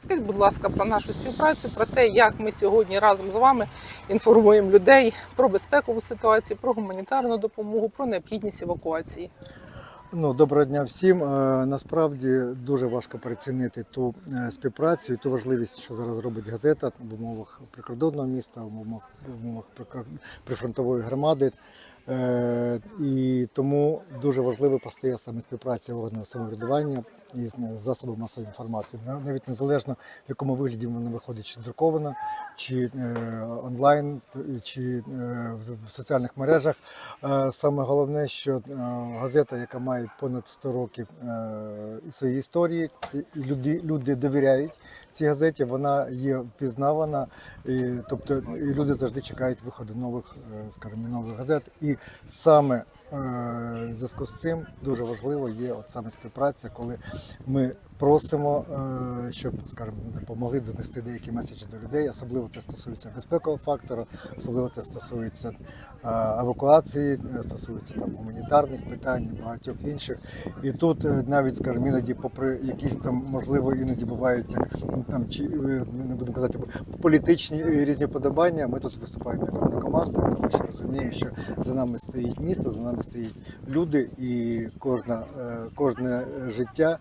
Розкажіть, будь ласка, про нашу співпрацю, про те, як ми сьогодні разом з вами інформуємо людей про безпекову ситуацію, про гуманітарну допомогу, про необхідність евакуації. Ну, доброго дня всім. Е, Насправді дуже важко переоцінити ту е, співпрацю і ту важливість, що зараз робить газета в умовах прикордонного міста, в умовах, в умовах прифронтової громади. Е, І тому дуже важливо постає саме співпраця органів самоврядування із засобами масової інформації. На- Навіть незалежно в якому вигляді вона виходить, чи друкована, чи е, онлайн, чи е, в- соціальних мережах. Е, Саме головне, що газета, яка має понад 100 років своєї історії, і і люди, люди довіряють цій газеті, вона є впізнавана, і, тобто і люди завжди чекають виходу нових, скажімо, нових газет. І саме в зв'язку з цим дуже важливо є от саме співпраця, коли ми просимо, е, щоб, скажімо, допомогли донести деякі меседжі до людей. Особливо це стосується безпекового фактору, особливо це стосується е, евакуації, е, стосується там гуманітарних питань, і багатьох інших. І тут навіть, скажімо, іноді, попри якісь там, можливо, іноді бувають як ну, там чи не будемо казати політичні різні подобання. Ми тут виступаємо як одна команда, тому що розуміємо, що за нами стоїть місто, за нами стоять люди, і кожна, кожне життя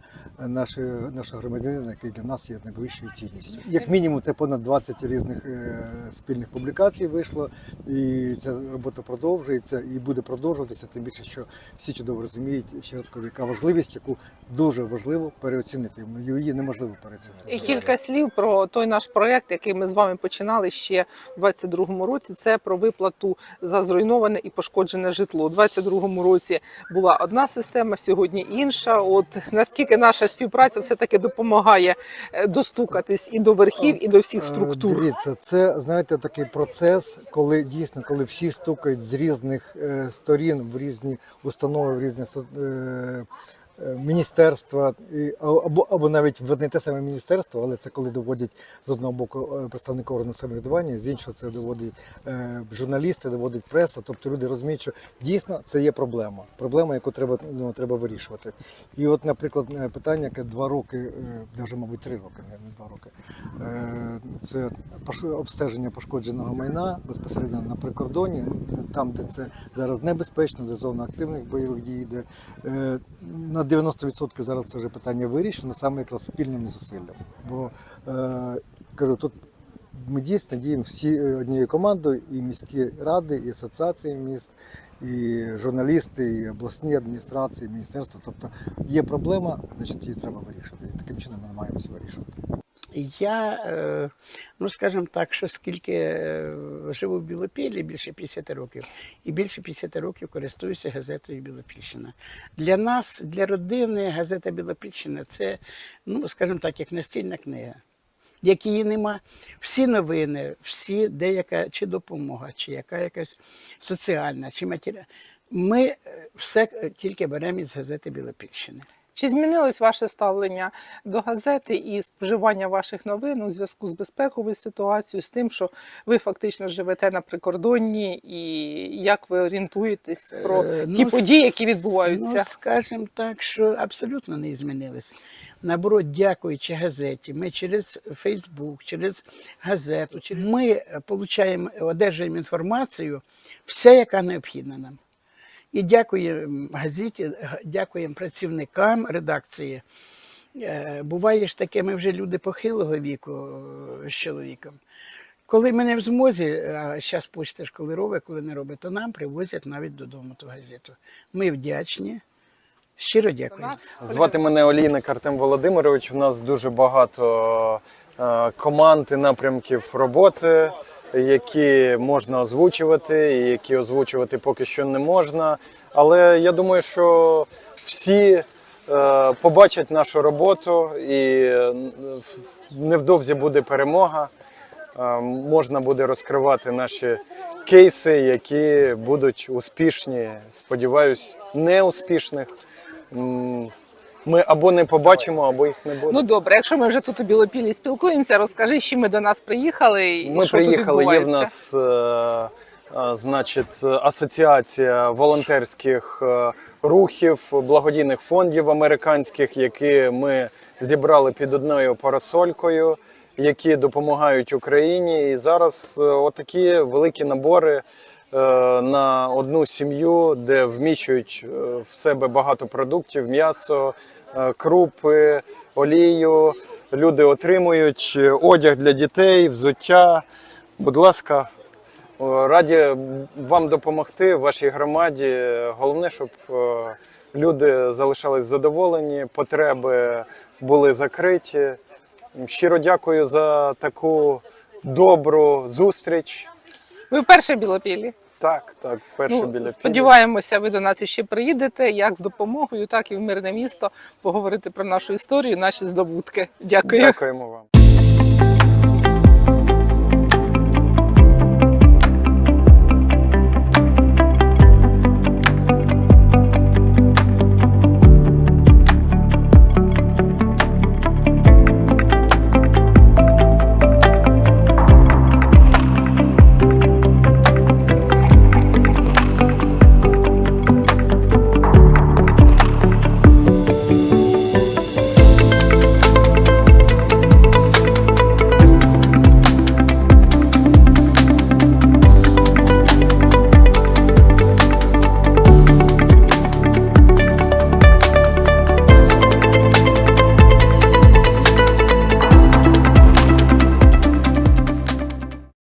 нашої, нашого громадянина, який для нас є найвищою цінністю. Як мінімум, це понад 20 різних е, спільних публікацій вийшло, і ця робота продовжується і буде продовжуватися. Тим більше, що всі чудово розуміють, ще раз кажу, яка важливість, яку дуже важливо переоцінити. Її неможливо переоцінити. І кілька слів про той наш проект, який ми з вами починали ще в 22-му році. Це про виплату за зруйноване і пошкоджене житло. У 22-му році була одна система, сьогодні інша. От наскільки наша співпраця все таки допомагає е, достукатись і до верхів, і до всіх Е, структур. Дивіться, це знаєте такий процес, коли дійсно, коли всі стукають з різних е, сторін в різні установи, в різні міністерства, або, або навіть в одне те саме міністерство, але це коли доводять з одного боку е, представники органу самоврядування, з іншого це доводять е, журналісти, доводить преса. Тобто люди розуміють, що дійсно це є проблема. Проблема, яку треба, ну, треба вирішувати. І от, наприклад, е, питання, яке два роки, вже, мабуть, три роки, не, не два роки. Це обстеження пошкодженого майна безпосередньо на прикордоні, там, де це зараз небезпечно, де зона активних бойових дій, де на 90% зараз це вже питання вирішено, саме якраз спільним зусиллям. Бо е, кажу, тут ми дійсно діємо всі однією командою, і міські ради, і асоціації міст, і журналісти, і обласні адміністрації, і міністерства. Тобто є проблема, значить її треба вирішити. І таким чином ми намагаємося вирішувати. Я, е, ну скажімо так, що скільки е, живу в Білопіллі, більше 50 років, і більше 50 років користуюся газетою Білопільщина. Для нас, для родини, газета Білопільщина це, ну скажімо так, як настільна книга. Як її нема, всі новини, всі деяка чи допомога, чи яка якась соціальна, чи матеріальна. Ми е, все тільки беремо із газети Білопільщини. Чи змінилось ваше ставлення до газети і споживання ваших новин у зв'язку з безпековою ситуацією, з тим, що ви фактично живете на прикордонні, і як ви орієнтуєтесь про Е, ті ну, події, які відбуваються? Ну, скажімо так, що абсолютно не змінилися. Наоборот, дякуючи газеті, ми через Фейсбук, через газету, ми получаємо, одержуємо інформацію, все, яка необхідна нам. І дякуємо газеті, дякуємо працівникам редакції. Е, Буває ж таке, ми вже люди похилого віку е, з чоловіком. Коли ми не в змозі, а зараз почта ж коли робить, коли не робить, то нам привозять навіть додому ту газету. Ми вдячні. Щиро дякую. Звати мене Олійник Артем Володимирович. У нас дуже багато команд і напрямків роботи, які можна озвучувати, і які озвучувати поки що не можна. Але я думаю, що всі е, побачать нашу роботу, і е, невдовзі буде перемога. Е, Можна буде розкривати наші кейси, які будуть успішні. Сподіваюсь, неуспішних. Ми або не побачимо, або їх не буде. Ну добре, якщо ми вже тут у Білопіллі спілкуємося, розкажи, з чим ми до нас приїхали. І Ми що тут приїхали. Є в нас е, значить, асоціація волонтерських е, рухів, благодійних фондів американських, які ми зібрали під одною парасолькою, які допомагають Україні. І зараз е, отакі великі набори е, на одну сім'ю, де вміщують е, в себе багато продуктів: м'ясо, е, крупи, олію. Люди отримують е, одяг для дітей, взуття. Будь ласка, раді вам допомогти вашій громаді. Головне, щоб е, люди залишались задоволені, потреби були закриті. Щиро дякую за таку добру зустріч. Ви вперше в Білопіллі? Так, так, перше Ну, біля сподіваємося, ви до нас ще приїдете, як з допомогою, так і в мирне місто, поговорити про нашу історію, наші здобутки. Дякую. Дякуємо вам.